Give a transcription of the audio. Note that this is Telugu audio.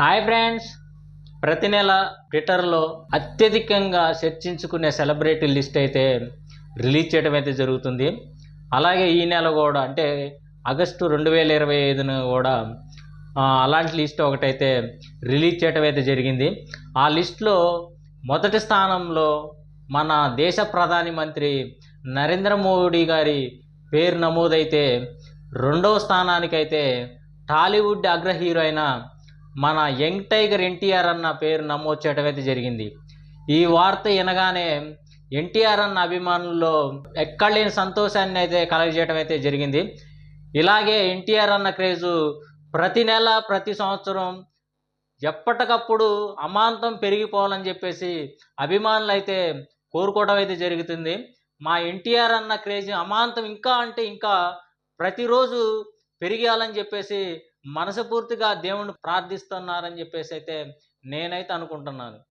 Hi friends. ప్రతి నెల ట్విట్టర్లో అత్యధికంగా చర్చించుకునే సెలబ్రిటీ లిస్ట్ అయితే రిలీజ్ చేయడం అయితే జరుగుతుంది. అలాగే ఈ నెల కూడా అంటే ఆగస్టు రెండు వేల ఇరవై ఐదున కూడా అలాంటి లిస్ట్ ఒకటైతే రిలీజ్ చేయడం అయితే జరిగింది. ఆ లిస్ట్లో మొదటి స్థానంలో మన దేశ ప్రధాని మంత్రి నరేంద్ర మోడీ గారి పేరు నమోదైతే రెండవ స్థానానికైతే టాలీవుడ్ అగ్ర హీరో అయిన మన యంగ్ టైగర్ ఎన్టీఆర్ అన్న పేరు నమోదు చేయడం అయితే జరిగింది. ఈ వార్త వినగానే ఎన్టీఆర్ అన్న అభిమానుల్లో ఎక్కడ లేని సంతోషాన్ని అయితే కలగజేయడం అయితే జరిగింది. ఇలాగే ఎన్టీఆర్ అన్న క్రేజు ప్రతి నెల ప్రతి సంవత్సరం ఎప్పటికప్పుడు అమాంతం పెరిగిపోవాలని చెప్పేసి అభిమానులు అయితే కోరుకోవడం అయితే జరుగుతుంది. మా ఎన్టీఆర్ అన్న క్రేజ్ అమాంతం ఇంకా అంటే ఇంకా ప్రతిరోజు పెరిగేయాలని చెప్పేసి మనస్ఫూర్తిగా దేవుణ్ణి ప్రార్థిస్తున్నారని చెప్పేసి అయితే నేనైతే అనుకుంటున్నాను.